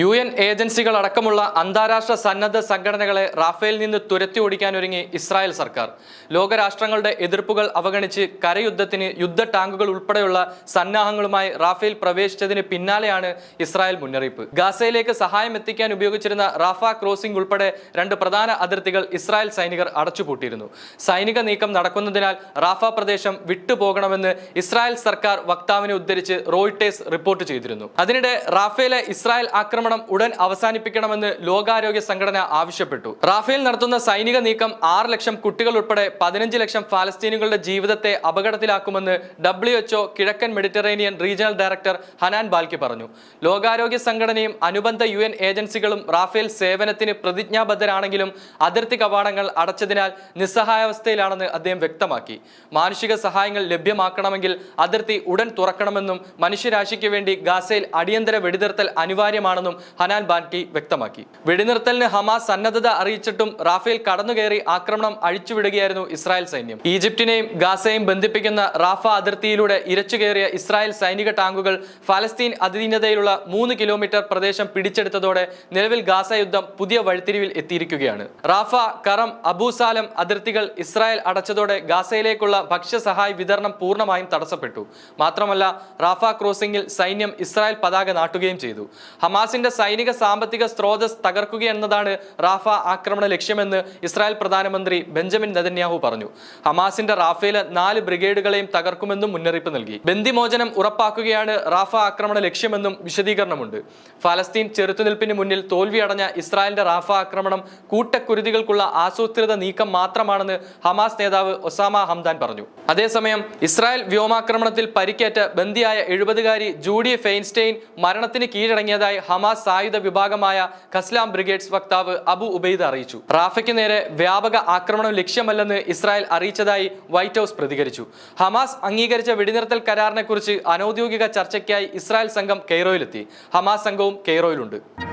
U N ഏജൻസികൾ അടക്കമുള്ള അന്താരാഷ്ട്ര സന്നദ്ധ സംഘടനകളെ റാഫേൽ നിന്ന് തുരത്തി ഓടിക്കാനൊരുങ്ങി ഇസ്രായേൽ സർക്കാർ. ലോകരാഷ്ട്രങ്ങളുടെ എതിർപ്പുകൾ അവഗണിച്ച് കരയുദ്ധത്തിന് യുദ്ധ ടാങ്കുകൾ ഉൾപ്പെടെയുള്ള സന്നാഹങ്ങളുമായി റാഫേൽ പ്രവേശിച്ചതിന് പിന്നാലെയാണ് ഇസ്രായേൽ മുന്നറിയിപ്പ്. ഗാസയിലേക്ക് സഹായം എത്തിക്കാൻ ഉപയോഗിച്ചിരുന്ന റാഫ ക്രോസിംഗ് ഉൾപ്പെടെ രണ്ട് പ്രധാന അതിർത്തികൾ ഇസ്രായേൽ സൈനികർ അടച്ചുപൂട്ടിയിരുന്നു. സൈനിക നീക്കം നടക്കുന്നതിനാൽ റാഫ പ്രദേശം വിട്ടുപോകണമെന്ന് ഇസ്രായേൽ സർക്കാർ വക്താവിനെ ഉദ്ധരിച്ച് റോയിട്ടേഴ്സ് റിപ്പോർട്ട് ചെയ്തിരുന്നു. അതിനിടെ റാഫേലെ ഇസ്രായേൽ ആക്രമണം ഉടൻ അവസാനിപ്പിക്കണമെന്ന് ലോകാരോഗ്യ സംഘടന ആവശ്യപ്പെട്ടു. റാഫേൽ നടത്തുന്ന സൈനിക നീക്കം ആറ് ലക്ഷം കുട്ടികൾ ഉൾപ്പെടെ പതിനഞ്ച് ലക്ഷം ഫലസ്തീനുകളുടെ ജീവിതത്തെ അപകടത്തിലാക്കുമെന്ന് ഡബ്ല്യു എച്ച്ഒ കിഴക്കൻ Mediterranean regional director Hanan Balkhy പറഞ്ഞു. ലോകാരോഗ്യ സംഘടനയും അനുബന്ധ യു ഏജൻസികളും റാഫേൽ സേവനത്തിന് പ്രതിജ്ഞാബദ്ധരാണെങ്കിലും അതിർത്തി കവാടങ്ങൾ അടച്ചതിനാൽ നിസ്സഹായാവസ്ഥയിലാണെന്ന് അദ്ദേഹം വ്യക്തമാക്കി. മാനുഷിക സഹായങ്ങൾ ലഭ്യമാക്കണമെങ്കിൽ അതിർത്തി ഉടൻ തുറക്കണമെന്നും മനുഷ്യരാശിക്ക് വേണ്ടി ഗാസയിൽ അടിയന്തര വെടിനിർത്തൽ അനിവാര്യമാണെന്നും ഹനാൻ ബാൻകി വ്യക്തമാക്കി. വെടിനിർത്തലിന് ഹമാസ് സന്നദ്ധത അറിയിച്ചിട്ടും റാഫേൽ കടന്നുകയറി ആക്രമണം അഴിച്ചുവിടുകയായിരുന്നു ഇസ്രായേൽ സൈന്യം. ഈജിപ്തിനെയും ഗാസയും ബന്ധിപ്പിക്കുന്ന റാഫ അതിർത്തിയിലൂടെ ഇരച്ചുകയറിയ ഇസ്രായേൽ സൈനിക ടാങ്കുകൾ ഫലസ്തീൻ അധീനതയിലുള്ള മൂന്ന് കിലോമീറ്റർ പ്രദേശം പിടിച്ചെടുത്തതോടെ നിലവിൽ ഗാസ യുദ്ധം പുതിയ വഴിത്തിരിവിൽ എത്തിയിരിക്കുകയാണ്. റാഫ കറം അബൂസാലം അതിർത്തികൾ ഇസ്രായേൽ അടച്ചതോടെ ഗാസയിലേക്കുള്ള ഭക്ഷ്യസഹായ വിതരണം പൂർണമായും തടസ്സപ്പെട്ടു. മാത്രമല്ല റാഫ ക്രോസിംഗിൽ സൈന്യം ഇസ്രായേൽ പതാക നാട്ടുകയും ചെയ്തു. ഹമാസിന്റെ സൈനിക സാമ്പത്തിക സ്രോതസ് തകർക്കുക എന്നതാണ് റാഫ ആക്രമണ ലക്ഷ്യമെന്ന് ഇസ്രായേൽ പ്രധാനമന്ത്രി ബെഞ്ചമിൻ നെതന്യാഹു പറഞ്ഞു. ഹമാസിന്റെ റാഫേൽ നാല് ബ്രിഗേഡുകളെയും തകർക്കുമെന്നും മുന്നറിയിപ്പ് നൽകി. ബന്ദിമോചനം ഉറപ്പാക്കുകയാണ് റാഫ ആക്രമണ ലക്ഷ്യമെന്നും വിശദീകരണമുണ്ട്. ഫലസ്തീൻ ചെറുത്തുനിൽപ്പിന് മുന്നിൽ തോൽവിയടഞ്ഞ ഇസ്രായേലിന്റെ റാഫ ആക്രമണം കൂട്ടക്കുരുതികൾക്കുള്ള ആസൂത്രിത നീക്കം മാത്രമാണെന്ന് ഹമാസ് നേതാവ് ഒസാമ ഹംദാൻ പറഞ്ഞു. അതേസമയം ഇസ്രായേൽ വ്യോമാക്രമണത്തിൽ പരിക്കേറ്റ ബന്ദിയായ എഴുപതുകാരി ജൂഡി ഫെയിൻസ്റ്റെയിൻ മരണത്തിന് കീഴടങ്ങിയതായി ഹമാസ് സായുധ വിഭാഗമായ കസ്ലാം ബ്രിഗേഡ്സ് വക്താവ് അബു ഉബൈദ് അറിയിച്ചു. റാഫയ്ക്ക് നേരെ വ്യാപക ആക്രമണം ലക്ഷ്യമല്ലെന്ന് ഇസ്രായേൽ അറിയിച്ചതായി വൈറ്റ് ഹൗസ് പ്രതികരിച്ചു. ഹമാസ് അംഗീകരിച്ച വെടിനിർത്തൽ കരാറിനെക്കുറിച്ച് അനൌദ്യോഗിക ചർച്ചയ്ക്കായി ഇസ്രായേൽ സംഘം കെയ്റോയിലെത്തി. ഹമാസ് സംഘവും കെയ്റോയിലുണ്ട്.